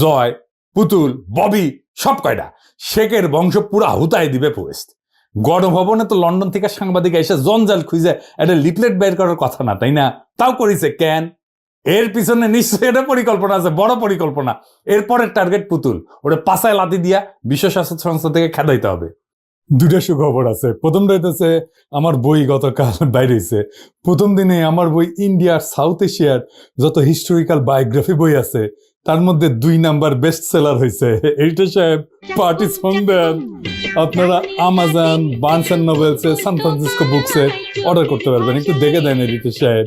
জয়, পুতুল, ববি, সব কয়টা। শেখের বংশ পুরা হুতায় দিবে পোস্ট গণভবনে তো লন্ডন থেকে সাংবাদিক এসে জঞ্জাল খুঁজে একটা লিফলেট বের করার কথা না, তাই না? তাও করিছে, কেন? এর পিছনে নিশ্চয়ই একটা পরিকল্পনা আছে, বড় পরিকল্পনা। এরপরের টার্গেট পুতুল, ওটা পাশায় লাতি দিয়া বিশ্ব স্বাস্থ্য সংস্থা থেকে খেদাইতে হবে। দুটা সুখবর আছে। প্রথম হইতেছে, আমার বই গতকাল বাইরেছে প্রথম দিনে আমার বই ইন্ডিয়ার সাউথ এশিয়ার যত হিস্টোরিক্যাল বায়োগ্রাফি বই আছে তার মধ্যে দুই নাম্বার বেস্ট সেলার হয়েছে এইটা সাহেব পার্টি দেন। আপনারা আমাজন বার্নস অ্যান্ড নোবেলসে সান ফ্রান্সিসকো বুকসে অর্ডার করতে পারবেন। একটু দেখে দেন এডিটর সাহেব।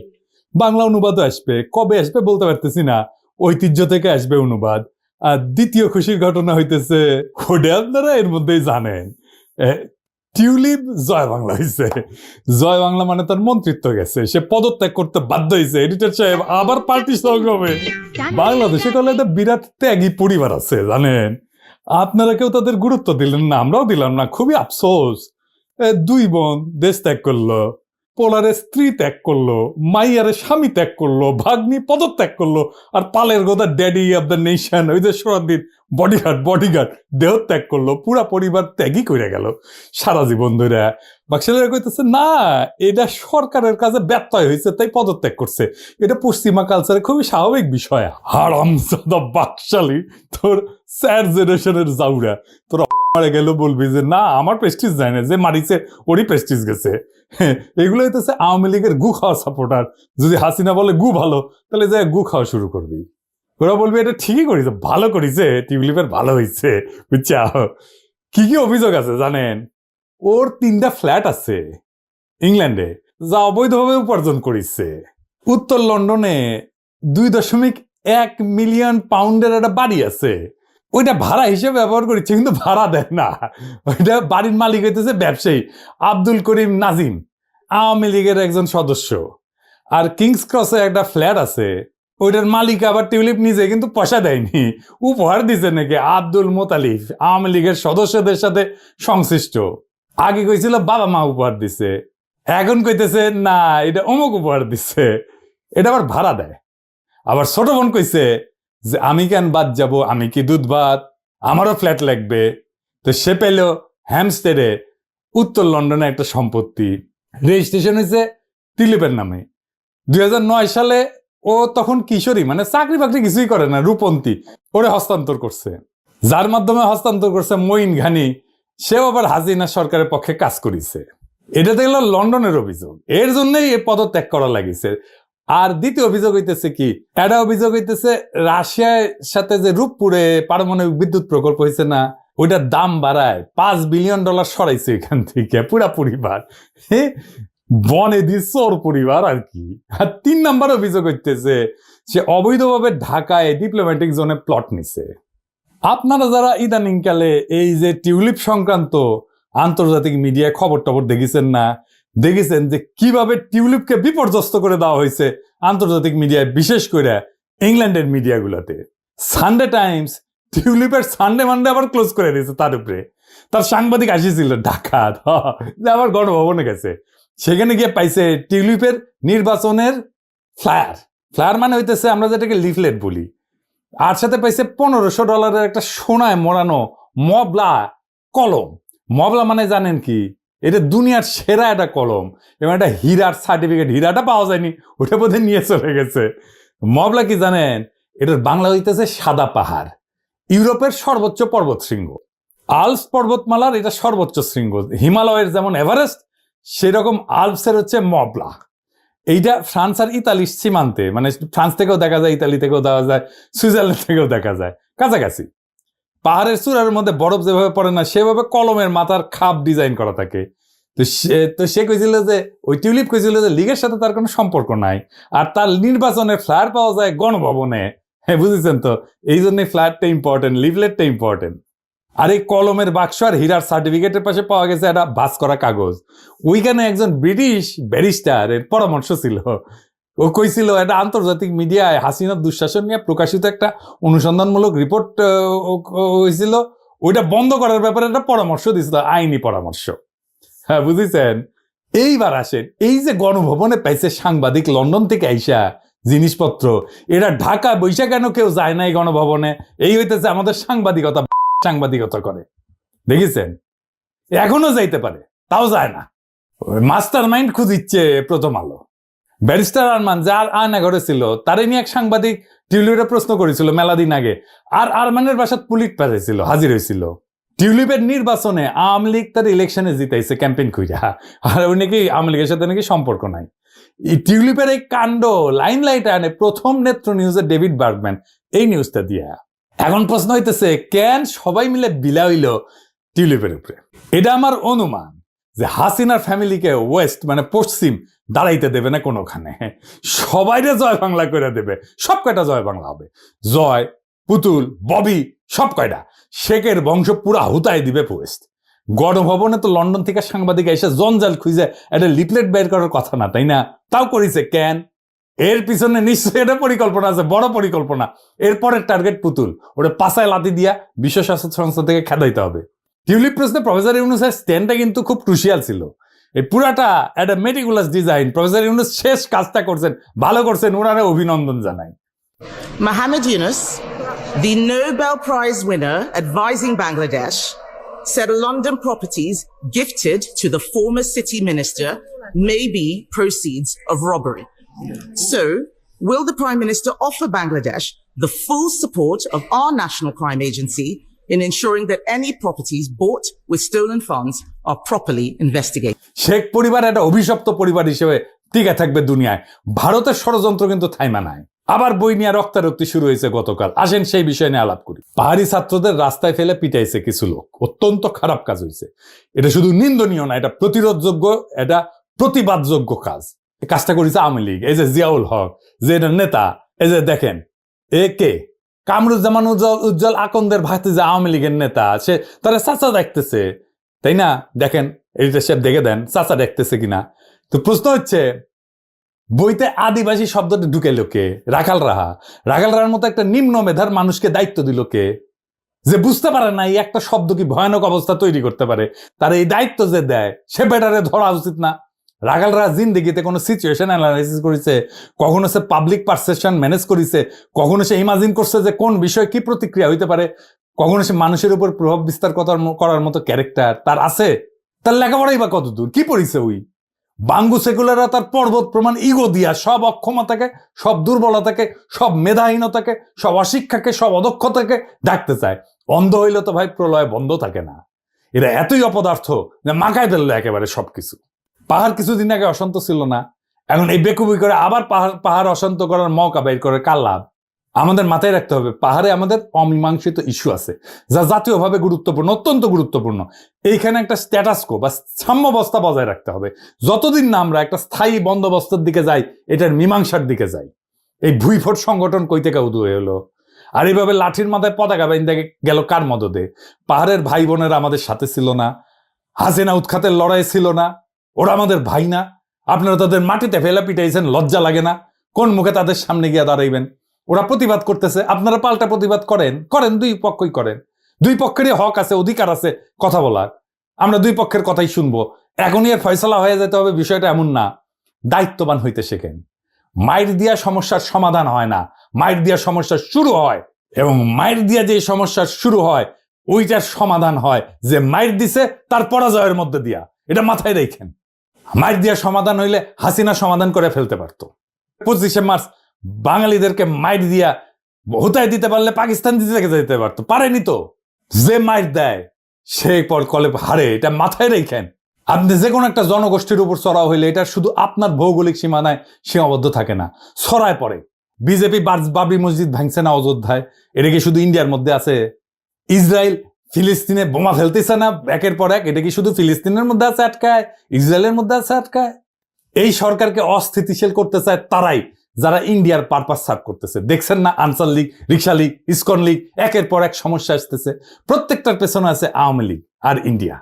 বাংলা অনুবাদও আসবে। কবে আসবে বলতে পারতেছি না। ঐতিহ্য থেকে আসবে অনুবাদ। আর দ্বিতীয় খুশির ঘটনা হইতেছে ওটা আপনারা এর মধ্যেই জানেন। টিউলিপ জয় বাংলা হয়েছে জয় বাংলা মানে তার মন্ত্রিত্ব গেছে। সে পদত্যাগ করতে বাধ্য হয়েছে এডিটর সাহেব, আবার পার্টি হবে বাংলাদেশে কলে একটা বিরাট ত্যাগী পরিবার আছে, জানেন? আপনারা কেউ তাদের গুরুত্ব দিলেন না, আমরাও দিলাম না। খুবই আফসোস। দুই বোন, দেশ ত্যাগ করল। পোলারে স্ত্রী ত্যাগ করল, মাইয়ারে স্বামী ত্যাগ করল, ভাগ্নি পদত্যাগ করল, আর পালের গোদা ড্যাডি অব দ্য নেশন ওই যে সরাদিন বডিগার্ড বডিগার্ড দেহ ত্যাগ করল, পুরা পরিবার ত্যাগই করে গেল। সারা জীবন ধরে বাক্সালেরা কইতেছে না এটা সরকারের কাছে হয়েছে তাই পদত্যাগ করছে। এটা পশ্চিমা কালচারে খুবই স্বাভাবিক বিষয়। তোর স্যার জেনারেশনের জাউরা। তোর গেল বলবি যে না আমার প্রেস্টিজ যায় না যে মারিছে ওরই প্রেস্টিজ গেছে। হ্যাঁ, এগুলো হইতেছে আওয়ামী লীগের গু খাওয়া সাপোর্টার যদি হাসিনা বলে গু ভালো তাহলে যে গু খাওয়া শুরু করবি। ওরা বলবি এটা ঠিকই করেছে ভালো করেছে টিউলিপের ভালো হয়েছে বুঝছা? কি কি অভিযোগ আছে জানেন? ওর তিনটা ফ্ল্যাট আছে ইংল্যান্ডে, যা অবৈধভাবে উপার্জন করিছে। উত্তর লন্ডনে দুই দশমিক এক মিলিয়ন পাউন্ডের একটা বাড়ি আছে। ওইটা ভাড়া হিসেবে ব্যবহার করেছে, কিন্তু ভাড়া দেয় না। ওইটা বাড়ির মালিক হইতেছে ব্যবসায়ী আব্দুল করিম নাজিম, আওয়ামী লীগের একজন সদস্য। আর কিংস ক্রসে একটা ফ্ল্যাট আছে, ওইটার মালিক আবার টিউলিপ নিজে, কিন্তু পয়সা দেয়নি। উপহার দিছে নাকি আব্দুল মোতালিফ আওয়ামী লীগের সদস্যদের সাথে সংশ্লিষ্ট। আগে কইছিল, বাবা মা উপহার দিছে। এখন কইতেছে, না, এটা অমুক উপহার দিছে। এটা আবার ভাড়া দেয়। আবার ছোট বোন কইছে যে, আমি কেন বাদ যাব? আমি কি দুধ ভাত আমারও ফ্ল্যাট লাগবে। তো সে পেল হ্যামস্টেডে, উত্তর লন্ডনে একটা সম্পত্তি। রেজিস্ট্রেশন হয়েছে টিলিপের নামে। দুই হাজার নয় সালে ও তখন কিশোরী মানে চাকরি বাকরি কিছুই করে না, রূপন্তী। ওরে হস্তান্তর করছে। যার মাধ্যমে হস্তান্তর করছে মঈন ঘানি। সেও আবার হাজিনা সরকারের পক্ষে কাজ করেছে। এটা দেখল লন্ডনের অভিযোগ। এর জন্যই এ পদত্যাগ করা লাগিছে। আর দ্বিতীয় অভিযোগ হইতেছে কি একটা অভিযোগ হইতেছে রাশিয়ার সাথে যে রূপপুরে পারমাণবিক বিদ্যুৎ প্রকল্প হয়েছে না, ওইটার দাম বাড়ায় পাঁচ বিলিয়ন ডলার সরাইছে এখান থেকে, পুরা পরিবার। বনে দিচ্ছে ওর পরিবার আর কি। আর তিন নাম্বার অভিযোগ হইতেছে, সে অবৈধভাবে ঢাকায় ডিপ্লোম্যাটিক জোনে প্লট নিছে। আপনারা যারা ইদানিংকালে এই যে টিউলিপ সংক্রান্ত আন্তর্জাতিক মিডিয়ায় খবর টবর দেখেছেন না, দেখেছেন যে কীভাবে টিউলিপকে বিপর্যস্ত করে দেওয়া হয়েছে আন্তর্জাতিক মিডিয়ায়, বিশেষ করে ইংল্যান্ডের মিডিয়াগুলোতে। সানডে টাইমস টিউলিপের সানডে মানডে আবার ক্লোজ করে দিয়েছে তার উপরে। তার সাংবাদিক আসিছিল ঢাকাত যে আবার গণভবনে গেছে। সেখানে গিয়ে পাইছে টিউলিপের নির্বাচনের ফ্লায়ার। ফ্লায়ার মানে হইতেছে আমরা যেটাকে লিফলেট বলি। আর সাথে পাইছে পনেরোশো ডলারের একটা সোনায় মোড়ানো মবলা কলম। মবলা মানে জানেন কি? এটা দুনিয়ার সেরা একটা কলম। এবং একটা হীরার সার্টিফিকেট হীরাটা পাওয়া যায়নি, ওটা বোধহয় নিয়ে চলে গেছে। মবলা কি জানেন? এটার বাংলা হইতেছে সাদা পাহাড়। ইউরোপের সর্বোচ্চ পর্বত শৃঙ্গ আলস পর্বতমালার এটা সর্বোচ্চ শৃঙ্গ। হিমালয়ের যেমন এভারেস্ট, সেরকম আলপসের হচ্ছে মবলা। এইটা ফ্রান্স আর ইতালির সীমান্তে মানে ফ্রান্স থেকেও দেখা যায়, ইতালি থেকেও দেখা যায়, সুইজারল্যান্ড থেকেও দেখা যায়। কাছাকাছি। পাহাড়ের চূড়ার মধ্যে বরফ যেভাবে পড়ে না, সেভাবে কলমের মাথার খাপ ডিজাইন করা থাকে। তো সে তো সে কইছিল যে, ওই টিউলিপ কইছিল যে, লিগের সাথে তার কোনো সম্পর্ক নাই। আর তার নির্বাচনে ফ্ল্যাট পাওয়া যায় গণভবনে। হ্যাঁ বুঝেছেন তো? এই জন্যই ফ্ল্যাটটা ইম্পর্টেন্ট লিভলেটটা ইম্পর্টেন্ট আর এই কলমের বাক্স আর হীরার সার্টিফিকেটের পাশে পাওয়া গেছে একটা ভাস করা কাগজ। ওইখানে একজন ব্রিটিশ ব্যারিস্টার এর পরামর্শ ছিল। ও কইছিল একটা আন্তর্জাতিক মিডিয়ায় হাসিনার দুঃশাসন নিয়ে প্রকাশিত একটা অনুসন্ধানমূলক রিপোর্ট হয়েছিল ওইটা বন্ধ করার ব্যাপারে একটা পরামর্শ দিছিল, আইনি পরামর্শ। হ্যাঁ বুঝেছেন? এইবার আসেন, এই যে গণভবনে পাইছে সাংবাদিক লন্ডন থেকে আইসা জিনিসপত্র, এরা ঢাকা বৈশা কেন কেউ যায় নাই গণভবনে? এই হইতেছে আমাদের সাংবাদিকতা সাংবাদিকতা করে। দেখেছেন? এখনও যাইতে পারে, তাও যায় না। মাস্টার মাইন্ড খুঁজিচ্ছে প্রথম আলো। ব্যারিস্টার আরমান যার আয়না ঘরে ছিল, তারে নিয়ে এক সাংবাদিক টিউলিপে প্রশ্ন করেছিল মেলা দিন আগে। আর আরমানের বাসাত পুলিশ পাঠাইছিল, হাজির হয়েছিল টিউলিপের নির্বাচনে আওয়ামী লীগ তার ইলেকশনে জিতাইছে ক্যাম্পেইন কইরা। আর ওই নাকি আওয়ামী লীগের সাথে নাকি সম্পর্ক নাই। টিউলিপের এই কাণ্ড লাইন লাইট আনে প্রথম নেত্র নিউজে ডেভিড বার্গম্যান এই নিউজটা দিয়া। এখন প্রশ্ন হইতেছে, কেন সবাই মিলে বিলা হইল টিউলিপের উপরে? এটা আমার অনুমান যে হাসিনার ফ্যামিলিকে ওয়েস্ট মানে পশ্চিম, দাঁড়াইতে দেবে না কোনোখানে। সবাইরে জয় বাংলা করে দেবে সব কয়টা জয় বাংলা হবে। জয়, পুতুল, ববি সব কয়টা শেখের বংশ পুরা হুতায় দিবে ওয়েস্ট গণভবনে তো লন্ডন থেকে সাংবাদিক এসে জঞ্জাল খুঁজে একটা লিপলেট বের করার কথা না, তাই না? তাও করিছে, কেন? এর পিছনে নিশ্চয়ই একটা পরিকল্পনা আছে বড় পরিকল্পনা। এরপরের টার্গেট পুতুল। ওটা পাশায় লাতি দিয়া বিশ্ব স্বাস্থ্য সংস্থা থেকে খেদাইতে হবে। টিউলিপ প্রশ্নে প্রফেসর ইউনুসের স্ট্যান্ডটা কিন্তু খুব ক্রুশিয়াল ছিল। এই পুরাটা একটা মেটিকুলাস ডিজাইন প্রফেসর ইউনুস শেষ কাজটা করছেন ভালো করছেন ওনারা অভিনন্দন জানাই। Mohammed Yunus, the Nobel Prize winner advising Bangladesh, said London properties gifted to the former city minister may be proceeds of robbery. So, will the Prime Minister offer Bangladesh the full support of our National Crime Agency in ensuring that any properties bought with stolen funds are properly investigated? Sheikh পরিবার একটা অভিশপ্ত পরিবার হিসেবে টিকে থাকবে দুনিয়ায়। ভারতের ষড়যন্ত্র কিন্তু থাইমা নাই। আবার বই নিয়ে রক্তারক্তি শুরু হয়েছে গতকাল। আসেন সেই বিষয় নিয়ে আলাপ করি। পাহাড়ি ছাত্রদের রাস্তায় ফেলে পিটাইছে কিছু লোক। অত্যন্ত খারাপ কাজ হয়েছে। এটা শুধু নিন্দনীয় না এটা প্রতিরোধযোগ্য এটা প্রতিবাদযোগ্য কাজ। কাজটা করেছে আওয়ামী লীগ, এই যে জিয়াউল হক, যে এটার নেতা, এই যে দেখেন, এ কে? কামরুজ্জামান উজ্জ্বল উজ্জ্বল আকন্দের ভাইতে যে আওয়ামী লীগের নেতা, সে তারা চাচা দেখতেছে, তাই না? দেখেন এটা সে দেখে দেন, চাচা দেখতেছে কিনা? তো প্রশ্ন হচ্ছে, বইতে আদিবাসী শব্দটা ঢুকে লোকে রাখাল রাহা। রাখাল রাহার মতো একটা নিম্ন মেধার মানুষকে দায়িত্ব দিল কে? যে বুঝতে পারে না এই একটা শব্দ কি ভয়ানক অবস্থা তৈরি করতে পারে। তার এই দায়িত্ব যে দেয়, সে বেটারে ধরা উচিত না। রাখাল রাহা জিন্দিগিতে কোনো সিচুয়েশন অ্যানালাইসিস করেছে? কখনো সে পাবলিক পারসেপশন ম্যানেজ করেছে? কখনো সে ইমাজিন করছে যে কোন বিষয়ে কি প্রতিক্রিয়া হইতে পারে? কখনো সে মানুষের উপর প্রভাব বিস্তার করার মতো ক্যারেক্টার তার আছে? তার লেখাপড়াই বা কত দূর কি পড়িছে ওই? বাঙ্গু সেকুলাররা তার পর্বত প্রমাণ ইগো দিয়া সব অক্ষমতাকে, সব দুর্বলতাকে, সব মেধাহীনতাকে, সব অশিক্ষাকে, সব অদক্ষতাকে ডাকতে চায়। অন্ধ হইলে তো ভাই প্রলয় বন্ধ থাকে না। এরা এতই অপদার্থ যে মাকায় ফেলল একেবারে সবকিছু। পাহাড় কিছুদিন আগে অশান্ত ছিল না, এখন এই বেকুবি করে আবার পাহাড় পাহাড় অশান্ত করার মৌকা বের করে কার লাভ? আমাদের মাথায় রাখতে হবে, পাহাড়ে আমাদের অমীমাংসিত ইস্যু আছে, যা জাতীয়ভাবে গুরুত্বপূর্ণ, অত্যন্ত গুরুত্বপূর্ণ। এইখানে একটা স্ট্যাটাসকো বা সাম্যাবস্থা বজায় রাখতে হবে। যতদিন না আমরা একটা স্থায়ী বন্দোবস্তের দিকে যাই, এটার মীমাংসার দিকে যাই। এই ভুইফোট সংগঠন কই থেকে উদয় হয়ে এলো? আর এইভাবে লাঠির মাথায় পতাকা বাইন্দে গেল কার মদদে? পাহাড়ের ভাই বোনেরা আমাদের সাথে ছিল না হাসিনা উৎখাতের লড়াই ছিল না ওরা আমাদের ভাই না। আপনারা তাদের মাটিতে ফেলা পিটাইছেন, লজ্জা লাগে না। কোন মুখে তাদের সামনে গিয়ে দাঁড়াইবেন? ওরা প্রতিবাদ করতেছে। আপনারা পাল্টা প্রতিবাদ করেন করেন, দুই পক্ষই করেন। দুই পক্ষেরই হক আছে, অধিকার আছে কথা বলার। আমরা দুই পক্ষের কথাই শুনব। এখনই এর ফয়সলা হয়ে যেতে হবে বিষয়টা এমন না। দায়িত্ববান হইতে শেখেন। মাইর দিয়া সমস্যার সমাধান হয় না। মাইর দিয়া সমস্যা শুরু হয়। এবং মাইর দিয়া যে সমস্যার শুরু হয়, ওইটার সমাধান হয় যে মাইর দিছে তার পরাজয়ের মধ্যে দিয়া। এটা মাথায় রেখেন। মাইর দিয়া সমাধান হইলে হাসিনা সমাধান করে ফেলতে পারতো। পঁচিশে মার্চ বাঙালিদেরকে মাইর দিয়া হুতায় দিতে পারলে পাকিস্তান দিতে যেতে পারতো। পারেনি তো। যে মাইর দেয়, সে পর কলে হারে, এটা মাথায় রেখেন। আপনি যে কোনো একটা জনগোষ্ঠীর উপর চড়াও হইলে এটা শুধু আপনার ভৌগোলিক সীমানায় সীমাবদ্ধ থাকে না, ছড়ায় পড়ে। বিজেপি বাবরি মসজিদ ভাঙছে না অযোধ্যায়, এটা কি শুধু ইন্ডিয়ার মধ্যে আছে? ইসরায়েল ফিলিস্তিনে বোমা ফেলতেছে না একের পর এক? এটা কি শুধু ফিলিস্তিনের মধ্যে আছে আটকায়? ইসরায়েলের মধ্যে আছে আটকায়? এই সরকারকে অস্থিতিশীল করতে চায় তারাই, যারা ইন্ডিয়ার পারপাস সার্ভ করতেছে। দেখছেন না Ansar league, rickshaw league, ISKCON league, একের পর এক সমস্যা আসতেছে। প্রত্যেকটার পেছনে আছে আওয়ামী লীগ আর ইন্ডিয়া।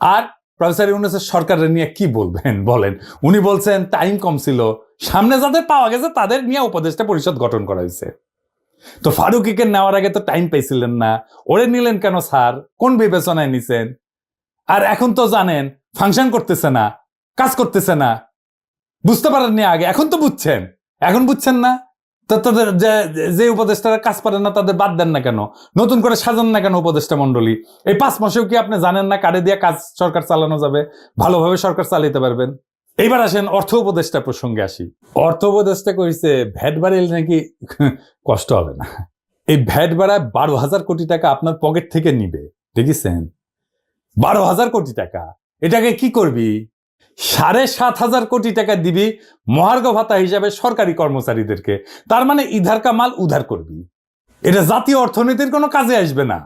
আর প্রফেসর ইউনুসের সরকারের নিয়ে কি বলবেন? বলেন। উনি বলছেন, টাইম কম ছিল। সামনে যাদের পাওয়া গেছে, তাদের নিয়ে উপদেষ্টা পরিষদ গঠন করা হয়েছে। তো ফারুকিকে নেওয়ার আগে তো টাইম পেয়েছিলেন না। ওরে নিলেন কেন স্যার? কোন বিবেচনায় নিছেন? আর এখন তো জানেন ফাংশন করতেছে না, কাজ করতেছে না। বুঝতে পারেননি আগে, এখন তো বুঝছেন। এখন বুঝছেন না? তাদের যে উপদেষ্টারা কাজ পারে না, তাদের বাদ দেন না কেন? নতুন করে সাজান না কেন উপদেষ্টা মন্ডলী এই পাঁচ মাসেও কি আপনি জানেন না কারে দিয়ে কাজ সরকার চালানো যাবে? ভালোভাবে সরকার চালাতে পারবেন? এইবার আসেন অর্থ উপদেষ্টা প্রসঙ্গে আসি। অর্থ উপদেষ্টা কইছে, ভ্যাট বাড়িলে নাকি কষ্ট হবে না। এই ভ্যাট বাড়ায় বারো হাজার কোটি টাকা আপনার পকেট থেকে নিবে। দেখেছেন? বারো হাজার কোটি টাকা। এটাকে কি করবি? সাড়ে সাত হাজার কোটি টাকা দিবি মহার্ঘ ভাতা হিসাবে সরকারি কর্মচারীদেরকে। তার মানে ইধার কামাল উধার করবি। এটা জাতীয় অর্থনীতির কোনো কাজে আসবে না।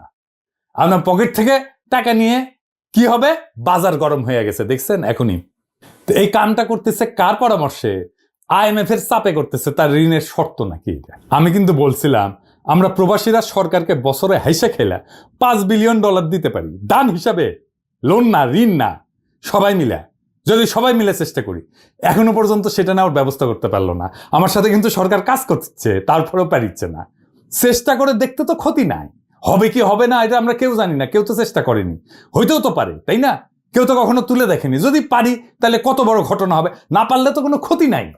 আপনার পকেট থেকে টাকা নিয়ে কি হবে? বাজার গরম হয়ে গেছে, দেখছেন? এখনই। এই কামটা করতেছে কার পরামর্শে? আইএমএফ এর চাপে করতেছে, তার ঋণের শর্ত নাকি আমি কিন্তু বলছিলাম, আমরা প্রবাসীরা সরকারকে বছরে হাইসে খেলা পাঁচ বিলিয়ন ডলার দিতে পারি। দান হিসাবে, লোন না, ঋণ না, সবাই মিলে। যদি সবাই মিলে চেষ্টা করি, এখনও পর্যন্ত সেটা নেওয়ার ব্যবস্থা করতে পারল না। আমার সাথে কিন্তু সরকার কাজ করছে, তারপরেও পারিচ্ছে না। চেষ্টা করে দেখতে তো ক্ষতি নাই। হবে কি হবে না, এটা আমরা কেউ জানি না, কেউ তো চেষ্টা করেনি। হইতেও তো পারে, তাই না? কেউ তো কখনো তুলে দেখেনি। যদি পারি, তাহলে কত বড় ঘটনা হবে? না পারলে তো কোনো ক্ষতি নাই।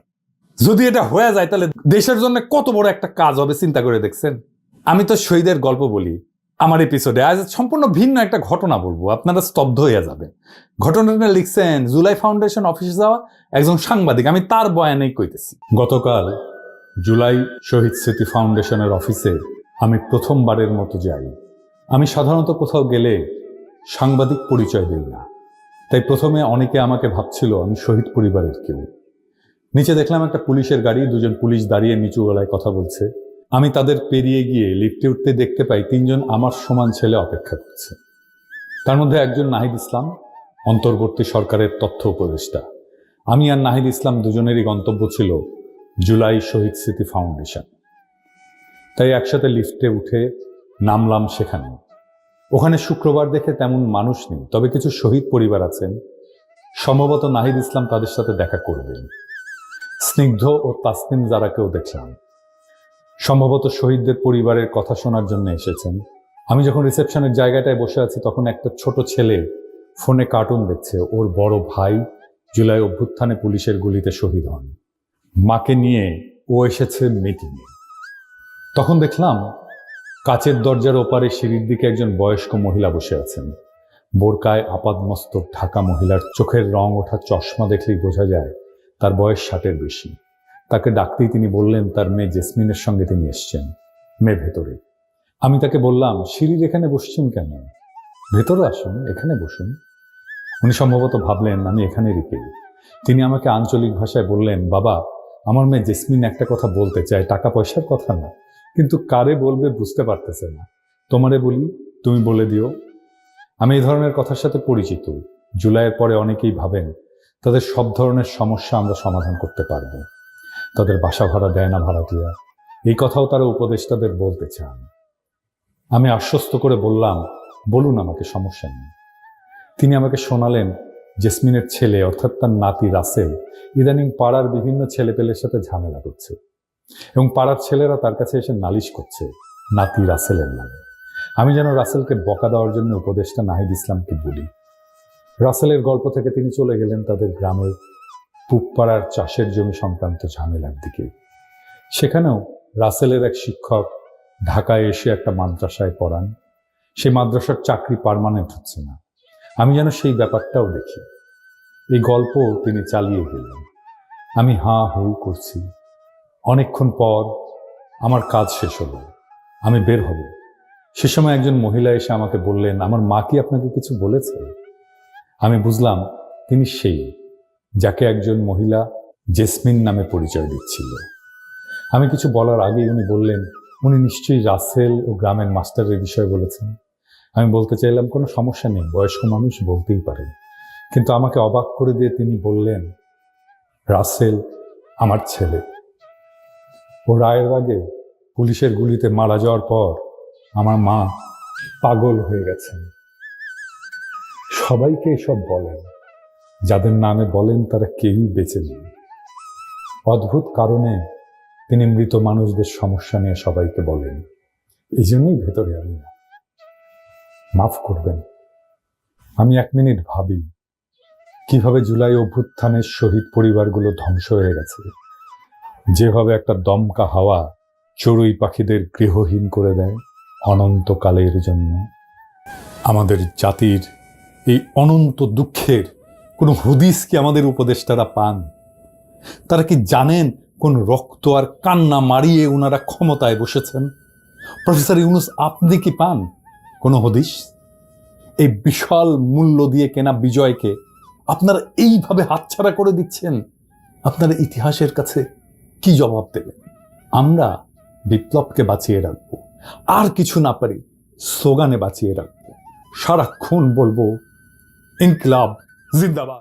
যদি এটা হয়ে যায়, তাহলে দেশের জন্য কত বড় একটা কাজ হবে, চিন্তা করে দেখছেন? আমি তো শহীদের গল্প বলি। আমার এপিসোডে আজ সম্পূর্ণ ভিন্ন একটা ঘটনা বলব। আপনারা স্তব্ধ হয়ে যাবেন। ঘটনাটা লিখছেন জুলাই ফাউন্ডেশন অফিসে যাওয়া একজন সাংবাদিক। আমি তার বয়ানেই কইতেছি। গতকাল জুলাই শহীদ স্মৃতি ফাউন্ডেশনের অফিসে আমি প্রথমবারের মতো যাই। আমি সাধারণত কোথাও গেলে সাংবাদিক পরিচয় দিই না। তাই প্রথমে অনেকে আমাকে ভাবছিল আমি শহীদ পরিবারের কেউ। নিচে দেখলাম একটা পুলিশের গাড়ি, দুজন পুলিশ দাঁড়িয়ে নিচু গলায় কথা বলছে। আমি তাদের পেরিয়ে গিয়ে লিফটে উঠতে দেখতে পাই তিনজন আমার সমান ছেলে অপেক্ষা করছে। তার মধ্যে একজন নাহিদ ইসলাম, অন্তর্বর্তী সরকারের তথ্য উপদেষ্টা। আমি আর নাহিদ ইসলাম দুজনেরই গন্তব্য ছিল জুলাই শহীদ স্মৃতি ফাউন্ডেশন। তাই একসাথে লিফটে উঠে নামলাম সেখানে ওখানে শুক্রবার দেখে তেমন মানুষ নেই, তবে কিছু শহীদ পরিবার আছেন। সম্ভবত নাহিদ ইসলাম তাদের সাথে দেখা করবেন। স্নিগ্ধ ও তাসনিম জারাকেও দেখলাম। সম্ভবত শহীদদের পরিবারের কথা শোনার জন্য এসেছেন। আমি যখন রিসেপশনের জায়গাটায় বসে আছি, তখন একটা ছোট ছেলে ফোনে কার্টুন দেখছে। ওর বড় ভাই জুলাই অভ্যুত্থানে পুলিশের গুলিতে শহীদ হন। মাকে নিয়ে ও এসেছে মিটিংয়ে। তখন দেখলাম কাচের দরজার ওপারে সিঁড়ির দিকে একজন বয়স্ক মহিলা বসে আছেন। বোরকায় আপাদমস্তক ঢাকা মহিলার চোখের রং ওঠা চশমা দেখলেই বোঝা যায় তার বয়স ষাটের বেশি। তাকে ডাকতেই তিনি বললেন, তার মেয়ে জেসমিনের সঙ্গে তিনি এসছেন। মেয়ে ভেতরে। আমি তাকে বললাম, সিঁড়ির এখানে বসছেন কেন? ভেতরে আসুন, এখানে বসুন। উনি সম্ভবত ভাবলেন, আমি এখানেরই কেউ তিনি আমাকে আঞ্চলিক ভাষায় বললেন, বাবা, আমার মেয়ে জেসমিন একটা কথা বলতে চায়, টাকা পয়সার কথা না। কিন্তু কারে বলবে বুঝতে পারতেছে না। তোমারে বলি, তুমি বলে দিও। আমি এই ধরনের কথার সাথে পরিচিত। জুলাইয়ের পরে অনেকেই ভাবেন, তাদের সব ধরনের সমস্যা আমরা সমাধান করতে পারব। তাদের বাসা ভাড়া দেয় না ভাড়াটিয়া। এই কথাও তারা উপদেষ্টাদের বলতে চান। আমি আশ্বস্ত করে বললাম, বলুন আমাকে, সমস্যা নেই। তিনি আমাকে শোনালেন, জেসমিনের ছেলে, অর্থাৎ তার নাতি রাসেল, ইদানিং পাড়ার বিভিন্ন ছেলেপেলের সাথে ঝামেলা করছে। এবং পাড়ার ছেলেরা তার কাছে এসে নালিশ করছে, নাতি রাসেলের নামে। আমি যেন রাসেলকে বকা দেওয়ার জন্য উপদেষ্টা নাহিদ ইসলামকে বলি। রাসেলের গল্প থেকে তিনি চলে গেলেন তাদের গ্রামের পুবপাড়ার চাষের জমি সংক্রান্ত ঝামেলার দিকে। সেখানেও রাসেলের এক শিক্ষক ঢাকায় এসে একটা মাদ্রাসায় পড়ান। সেই মাদ্রাসার চাকরি পারমানেন্ট হচ্ছে না। আমি যেন সেই ব্যাপারটাও দেখি। এই গল্প তিনি চালিয়ে গেলেন। আমি হাঁ হু করছি। অনেকক্ষণ পর আমার কাজ শেষ হলো। আমি বের হব। সে সময় একজন মহিলা এসে আমাকে বললেন, আমার মা কি আপনাকে কিছু বলেছে? আমি বুঝলাম তিনি সেই, যাকে একজন মহিলা জেসমিন নামে পরিচয় দিচ্ছিল। আমি কিছু বলার আগেই উনি বললেন, উনি নিশ্চয়ই রাসেল ও গ্রামের মাস্টারের বিষয়ে বলেছেন। আমি বলতে চাইলাম, কোনো সমস্যা নেই, বয়স্ক মানুষ বলতেই পারেন কিন্তু আমাকে অবাক করে দিয়ে তিনি বললেন, রাসেল আমার ছেলে। ও রায়ের আগে পুলিশের গুলিতে মারা যাওয়ার পর আমার মা পাগল হয়ে গেছেন। সবাইকে এসব বলেন। যাদের নামে বলেন তারা কেউই বেঁচে নেই। অদ্ভুত কারণে তিনি মৃত মানুষদের সমস্যা নিয়ে সবাইকে বলেন। এই জন্যই ভেতরে আমি না। মাফ করবেন। আমি এক মিনিট ভাবি, কীভাবে জুলাই অভ্যুত্থানের শহীদ পরিবারগুলো ধ্বংস হয়ে গেছে। যেভাবে একটা দমকা হাওয়া চড়ুই পাখিদের গৃহহীন করে দেয় অনন্তকালের জন্য। আমাদের জাতির এই অনন্ত দুঃখের কোনো হুদিস কি আমাদের উপদেষ্টারা পান? তারা কি জানেন কোন রক্ত আর কান্না মারিয়ে ওনারা ক্ষমতায় বসেছেন? প্রফেসর ইউনুস, আপনি কি পান কোনো হদিস? এই বিশাল মূল্য দিয়ে কেনা বিজয়কে আপনারা এইভাবে হাতছাড়া করে দিচ্ছেন? আপনারা ইতিহাসের কাছে কি জবাব দেবেন আমরা বিপ্লবকে বাঁচিয়ে রাখব। আর কিছু না পারি, স্লোগানে বাঁচিয়ে রাখব। সারাক্ষণ বলব, ইনকলাব, জিন্দাবাদ।